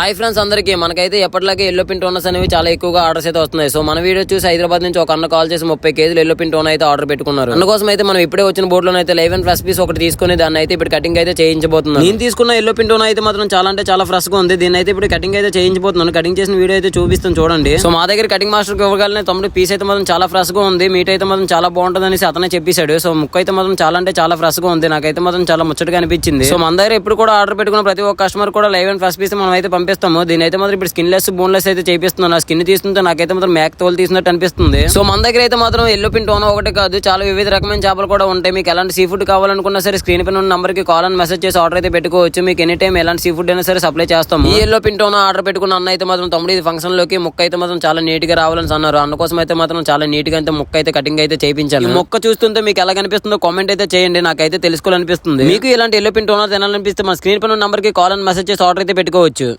Hi friends అందరికీ. మనకైతే ఎప్పటిలాగే ఎల్లో పిన్ టోనర్స్ అనేవి చాలా ఎక్కువగా ఆర్డర్స్ అయితే వస్తున్నాయి. సో మన వీడియో చూసి హైదరాబాద్ నుంచి ఒక అన్న కాల్ చేసి ముప్పై కేజీలు ఎల్లో పిన్ టోన్ అయితే ఆర్డర్ పెట్టుకున్నారు. అందుకోసం అయితే మనం ఇప్పుడే వచ్చిన బోర్డులో అయితే లైవ్ అండ్ ఫ్రెష్ పీస్ ఒకటి తీసుకుని దాన్ని అయితే ఇప్పుడు కటింగ్ అయితే చేయించబోతున్నాను. నేను తీసుకున్న ఎల్లో పిన్ టోన్ అయితే మాత్రం చాలా అంటే చాలా ఫ్రెష్గా ఉంది. దీన్ని అయితే ఇప్పుడు కటింగ్ అయితే చేయించబోతున్నాను. కటింగ్ చేసిన వీడియో అయితే చూపిస్తాను చూడండి. సో మా దగ్గర కటింగ్ మాస్టర్ ఇవ్వగలనే తమ్ముడు పీస్ అయితే మాత్రం చాలా ఫ్రెష్గా ఉంది. మీట్ అయితే మాత్రం చాలా బాగుంటుంది అనేసి అతనే చెప్పేశాడు. సో ముక్క అయితే మాత్రం చాలా అంటే చాలా ఫ్రెష్గా ఉంది. నాకైతే మాత్రం చాలా ముచ్చటగా అనిపించింది. సో మన దగ్గర ఎప్పుడు కూడా ఆర్డర్ పెట్టుకున్న ప్రతి ఒక్క కస్టమర్ కూడా లైవ్ అండ్ ఫ్రెష్ పీస్ మనం అయితే పంపి పంపిస్తాము దీని అయితే మాత్రం ఇప్పుడు స్కిన్ లెస్ బోన్ లెస్ అయితే చేపిస్తున్నాను. ఆ స్కిన్ తీస్తుంటే నాకైతే మాత్రం మేక తోలు తీసినట్టు అనిపిస్తుంది. సో మన దగ్గర అయితే మాత్రం ఎల్లో పిన్ టోన్ ఒకటి కాదు. చాలా వివిధ రకమైన చేపలు కూడా ఉంటాయి. మీకు ఎలాంటి సీ ఫుడ్ కావాలనుకున్నా సరే స్క్రీన్ పైన ఉన్న నెంబర్కి కాల్ అని మెసేజ్ చేసి ఆర్డర్ అయితే పెట్టుకోవచ్చు. మీకు ఎనీ టైం ఎలాంటి సీ ఫుడ్ అయినా సరే సప్లై చేస్తాము. ఈ ఎల్లో పిన్ టోన్ ఆర్డర్ పెట్టుకున్న అన్న అయితే మాత్రం తమ్ముడు ఇది ఫంక్షన్లోకి ముక్క అయితే మాత్రం చాలా నీట్గా రావాలని అన్నారు. అన్న కోసం అయితే మాత్రం చాలా నీట్గా అయితే ముక్క అయితే కటింగ్ అయితే చేయించాను. ముక్క మొక్క చూస్తుంటే మీకు ఎలా కనిపిస్తుందో కామెంట్ అయితే చేయండి. నాకైతే తెలుసుకోవాలనిపిస్తుంది. మీకు ఇలాంటి ఎల్లో పిన్ టోనర్ తినాలనిపిస్తే మా స్క్రీన్ పైన నంబర్కి కాల్ అని మెసేజ్ చేసి ఆర్డర్ అయితే పెట్టుకోవచ్చు.